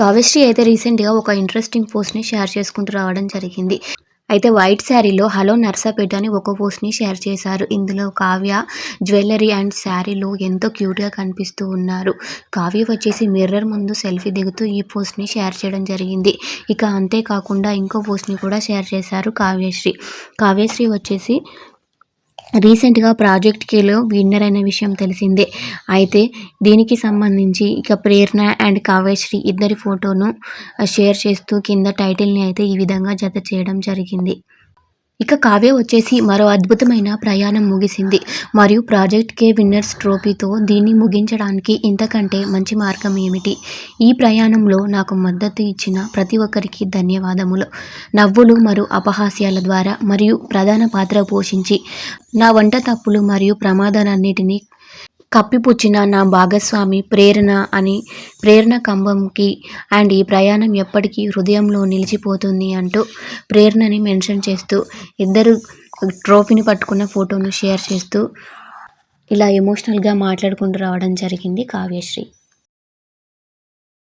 కావ్యశ్రీ అయితే రీసెంట్గా ఒక ఇంట్రెస్టింగ్ పోస్ట్ని షేర్ చేసుకుంటూ రావడం జరిగింది. అయితే వైట్ శారీలో హలో నర్సాపేట అని ఒక పోస్ట్ని షేర్ చేశారు. ఇందులో కావ్య జ్యువెలరీ అండ్ శారీలో ఎంతో క్యూట్గా కనిపిస్తూ ఉన్నారు. కావ్య వచ్చేసి మిర్రర్ ముందు సెల్ఫీ దిగుతూ ఈ పోస్ట్ని షేర్ చేయడం జరిగింది. ఇక అంతేకాకుండా ఇంకో పోస్ట్ని కూడా షేర్ చేశారు కావ్యశ్రీ. కావ్యశ్రీ వచ్చేసి రీసెంట్గా ప్రాజెక్ట్ కేలో విన్నర్ అయిన విషయం తెలిసిందే. అయితే దీనికి సంబంధించి ఇక ప్రేరణ అండ్ కావ్యశ్రీ ఇద్దరి ఫోటోను షేర్ చేస్తూ కింద టైటిల్ని అయితే ఈ విధంగా జత చేయడం జరిగింది. ఇక కావ్య వచ్చేసి మరో అద్భుతమైన ప్రయాణం ముగిసింది. మరియు ప్రాజెక్ట్ కే విన్నర్స్ ట్రోఫీతో దీన్ని ముగించడానికి ఇంతకంటే మంచి మార్గం ఏమిటి? ఈ ప్రయాణంలో నాకు మద్దతు ఇచ్చిన ప్రతి ఒక్కరికి ధన్యవాదములు. నవ్వులు మరియు అపహాస్యాల ద్వారా మరియు ప్రధాన పాత్ర పోషించి నా వంట తప్పులు మరియు ప్రమాదాలన్నిటినీ కప్పిపుచ్చిన నా భాగస్వామి ప్రేరణ అని ప్రేరణ కంబంకి అండ్ ఈ ప్రయాణం ఎప్పటికీ హృదయంలో నిలిచిపోతుంది అంటూ ప్రేరణని మెన్షన్ చేస్తూ ఇద్దరు ట్రోఫీని పట్టుకున్న ఫోటోను షేర్ చేస్తూ ఇలా ఎమోషనల్గా మాట్లాడుకుంటూ రావడం జరిగింది కావ్యశ్రీ.